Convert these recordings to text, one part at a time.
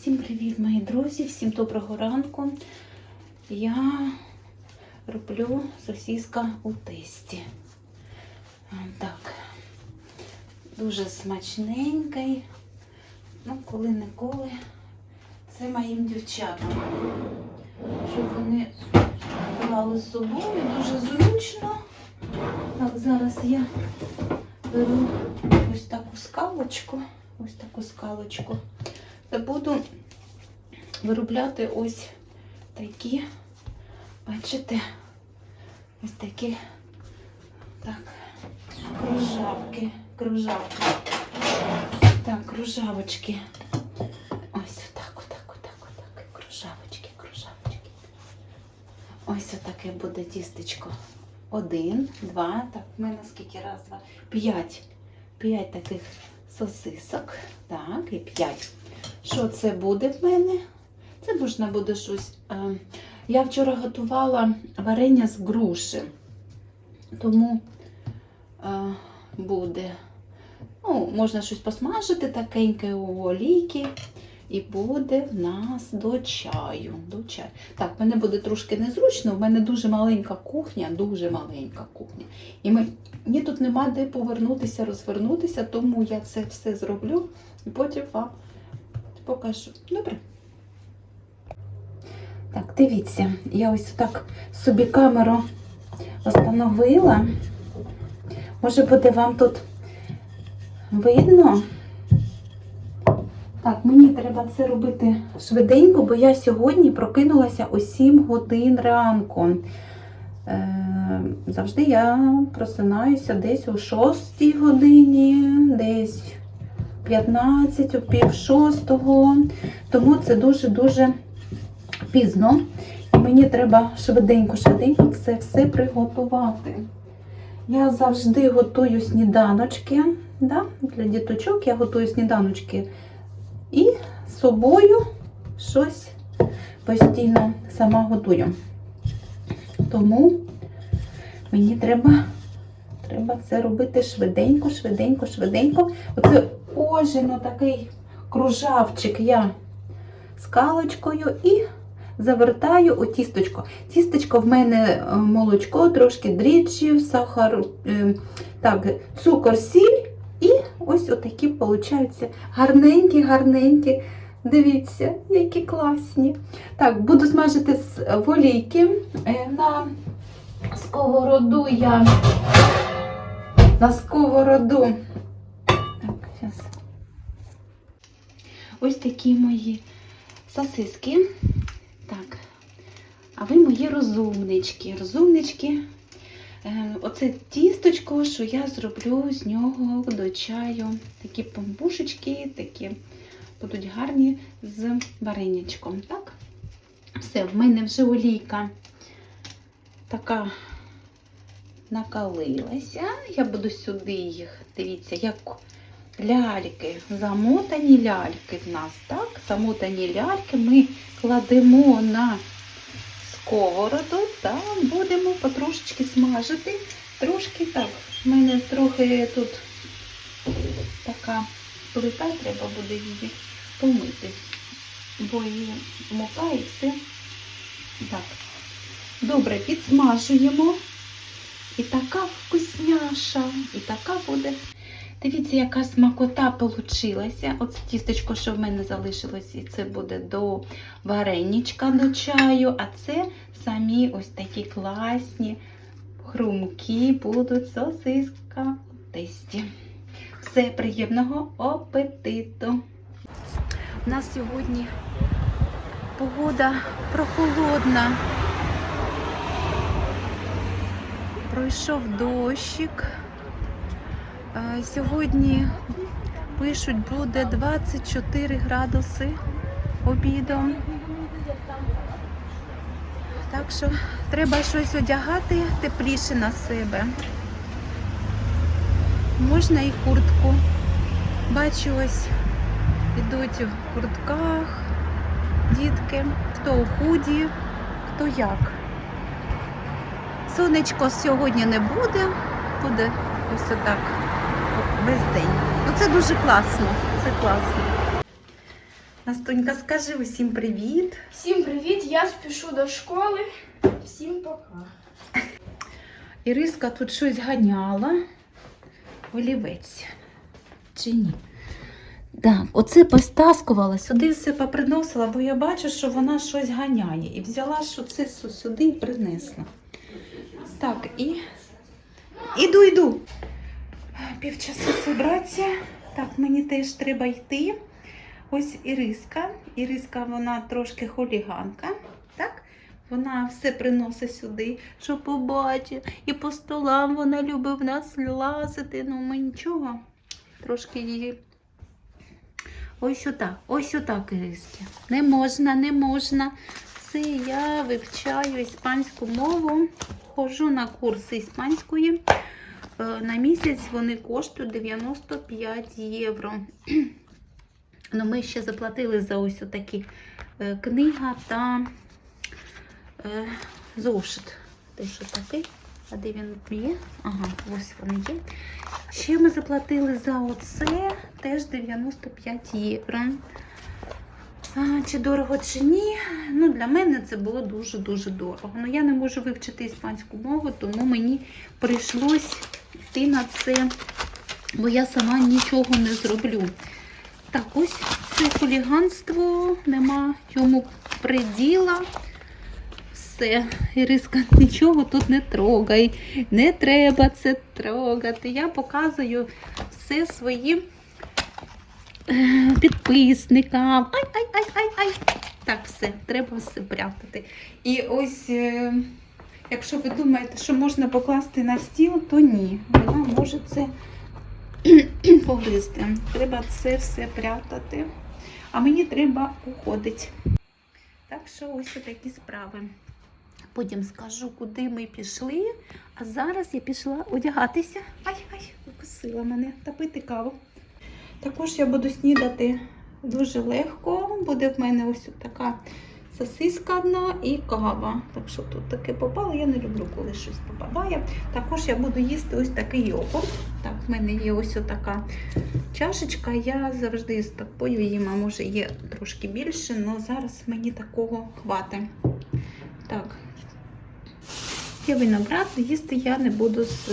Всім привіт, мої друзі, всім доброго ранку. Я роблю сосиска у тесті. Так, дуже смачненький. Ну, коли-неколи. Це моїм дівчатам. Щоб вони брали з собою, дуже зручно. Так, зараз я беру ось таку скалочку. Ось таку скалочку. Буду виробляти ось такі, бачите, ось такі так, кружавки, кружавки. Так, кружавочки. Ось отак, отак, отак, отак. Кружавочки, кружавочки. Ось отаке буде тістечко. Один, два, так, в мене скільки раз, два, п'ять. П'ять таких сосисок. Так, і п'ять. Що це буде в мене? Це можна буде щось. е, Я вчора готувала варення з груші, тому е, буде. Ну, можна щось посмажити такеньке у олійки. І буде в нас до чаю. До чаю. Так, мене буде трошки незручно, в мене дуже маленька кухня, дуже маленька кухня. І мені тут нема де повернутися, розвернутися, тому я це все зроблю і потім вам покажу. Добре? Так, дивіться, я ось так собі камеру встановила. Може буде вам тут видно? Так, мені треба це робити швиденько, бо я сьогодні прокинулася о 7 годин ранку. Е, завжди я просинаюся десь о 6 годині, десь 15, о пів шостого. Тому це дуже-дуже пізно. І мені треба швиденько-швиденько це все приготувати. Я завжди готую сніданочки. Да? Для діточок я готую сніданочки. І з собою щось постійно сама готую. Тому мені треба, треба це робити швиденько, швиденько, швиденько. Оце ожино такий кружавчик я скалочкою і завертаю у тісточко. Тісточко в мене е, молочко, трошки дріжджів, сахар, е, так, цукор, сіль. І ось отакі получаються гарненькі, гарненькі. Дивіться, які класні. Так, буду смажити з волійки. Е, На сковороду я на сковороду. Ось такі мої сосиски. Так. А ви мої розумнички. Розумнички. Е, Оце тісточко, що я зроблю з нього до чаю. Такі пампушечки, такі будуть гарні з варенячком. Так? Все, в мене вже олійка така накалилася. Я буду сюди їх, дивіться, як ляльки, замотані ляльки в нас, так? Замотані ляльки ми кладемо на сковороду та будемо потрошечки смажити. Трошки так. У мене трохи тут така плита, треба буде її помити, бо її мука і все. Так. Добре, підсмажуємо. І така вкусняша, і така буде. Дивіться, яка смакота получилася. Оце тістечко, що в мене залишилось, і це буде до вареничка до чаю. А це самі ось такі класні хрумкі будуть сосиска в тесті. Все, приємного апетиту! У нас сьогодні погода прохолодна. Пройшов дощик. Е, Сьогодні пишуть, буде 24 градуси обідом. Так що треба щось одягати тепліше на себе. Можна і куртку. Бачу, ось ідуть в куртках дітки, хто у худі, хто як. Сонечко сьогодні не буде, буде ось отак весь день. Ну це дуже класно, це класно. Настунька, скажи усім привіт. Всім привіт! Я спішу до школи. Всім пока. Іриска тут щось ганяла. Олівець. Чи ні? Так, оце постаскувала, сюди все поприносила, бо я бачу, що вона щось ганяє. І взяла що це сюди і принесла. Так, і іду, йду. Півчасу зібратися. Так, мені теж треба йти. Ось Іриска. Іриска, вона трошки хуліганка. Так? Вона все приносить сюди, що побачить. І по столам вона любить в нас лазити. Ну, ми нічого. Трошки її. Ось отак, ось отак, Іриски. Не можна, не можна. Це я вивчаю іспанську мову, ходжу на курси іспанської. Е, На місяць вони коштують 95 євро. Ну, ми ще заплатили за ось такі книга та е, зошит. Те, що такий. А де він є? Ага, ось вони є. Ще ми заплатили за оце теж 95 євро. Чи дорого, чи ні? Ну, для мене це було дуже-дуже дорого. Ну, я не можу вивчити іспанську мову, тому мені прийшлось йти на це, бо я сама нічого не зроблю. Так, ось це хуліганство, нема йому приділа. Все, Іриска, нічого тут не трогай, не треба це трогати. Я показую все своїм е, підписникам. Ай, ай, ай, ай, ай. Так, все, треба все прятати. І ось, е, якщо ви думаєте, що можна покласти на стіл, то ні. Вона може це погризти. Треба це все прятати. А мені треба уходити. Так що ось такі справи. Потім скажу, куди ми пішли. А зараз я пішла одягатися. Ай, ай, укусила мене та пити каву. Також я буду снідати дуже легко. Буде в мене ось така сосиска одна і кава. Так що тут таке попало. Я не люблю, коли щось попадає. Також я буду їсти ось такий йогурт. Так, в мене є ось така чашечка. Я завжди з такою їм, а може є трошки більше, але зараз мені такого хватить. Так. Є виноград, їсти я не буду з,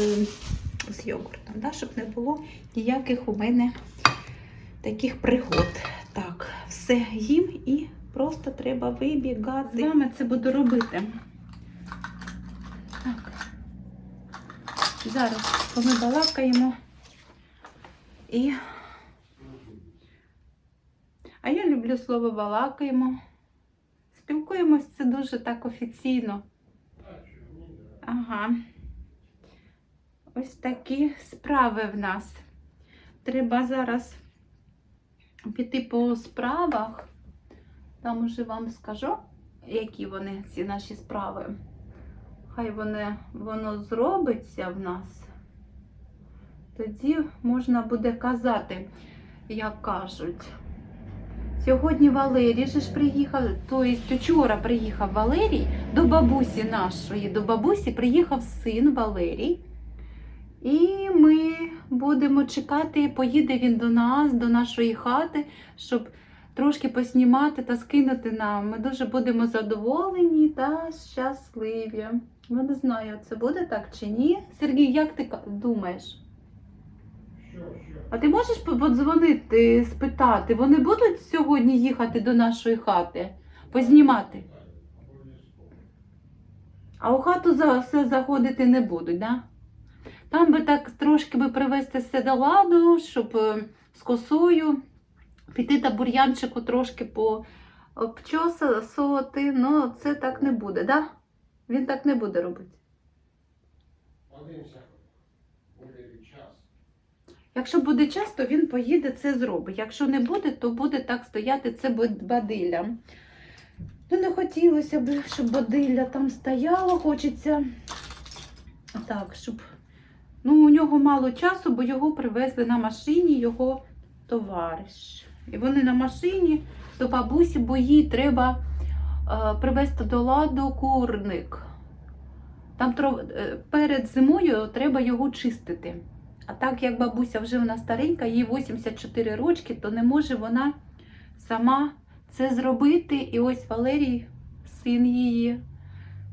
з йогуртом, да, щоб не було ніяких у мене таких пригод. Так, все їм і просто треба вибігати. З вами це буду робити. Так. Зараз ми балакаємо. І... А я люблю слово балакаємо. Спілкуємось це дуже так офіційно. Ага. Ось такі справи в нас. Треба зараз піти по справах. Там уже вам скажу, які вони, ці наші справи. Хай вони, воно зробиться в нас. Тоді можна буде казати, як кажуть. Сьогодні Валерій же ж приїхав, тобто вчора приїхав Валерій до бабусі нашої. До бабусі приїхав син Валерій. І ми будемо чекати, поїде він до нас, до нашої хати, щоб трошки поснімати та скинути нам. Ми дуже будемо задоволені та щасливі. Я не знаю, це буде так чи ні. Сергій, як ти думаєш? А ти можеш подзвонити, спитати, вони будуть сьогодні їхати до нашої хати, познімати? А у хату за все заходити не будуть, да? Там би так трошки би привести все до ладу, щоб е, з косою піти та бур'янчику трошки по обчосувати, ну це так не буде, да? Він так не буде робити. Якщо буде час, то він поїде це зробить. Якщо не буде, то буде так стояти це бад- бадилля. Ну, не хотілося б, щоб бадилля там стояло, хочеться так, щоб. Ну, у нього мало часу, бо його привезли на машині його товариш. І вони на машині до бабусі, бо їй треба е, привезти до ладу курник. Там е, перед зимою треба його чистити. А так як бабуся вже вона старенька, їй 84 рочки, то не може вона сама це зробити. І ось Валерій, син її,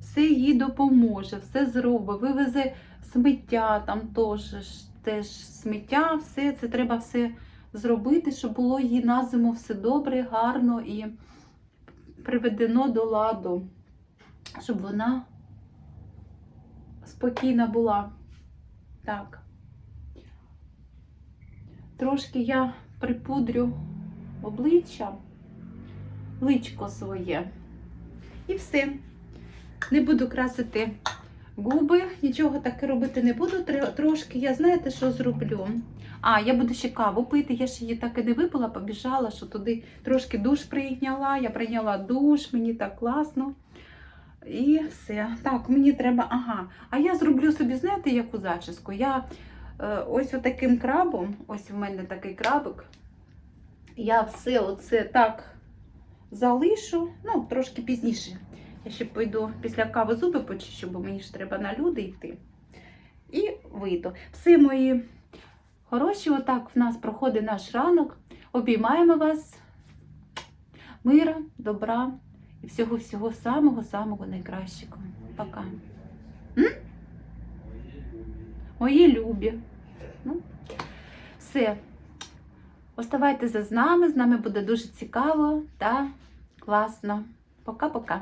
все їй допоможе, все зробить. Вивезе сміття, там теж, теж сміття, все це треба все зробити, щоб було їй на зиму все добре, гарно і приведено до ладу, щоб вона спокійна була. Так. Трошки я припудрю обличчя, личко своє. І все. Не буду красити губи, нічого таке робити не буду. Трошки я знаєте, що зроблю. А, я буду ще каву пити. Я ж її так і не випила, побіжала, що туди трошки душ прийняла. Я прийняла душ, мені так класно. І все. Так, мені треба. Ага. А я зроблю собі, знаєте, яку зачіску? Я е, ось отаким крабом, ось в мене такий крабик. Я все оце так залишу, ну, трошки пізніше. Я ще пойду після кави зуби почищу, бо мені ж треба на люди йти. І вийду. Все мої хороші, отак в нас проходить наш ранок. Обіймаємо вас. Мира, добра і всього-всього самого-самого найкращого. Пока. Мої любі. Ну, все. Оставайтеся з нами. З нами буде дуже цікаво та класно. Пока-пока.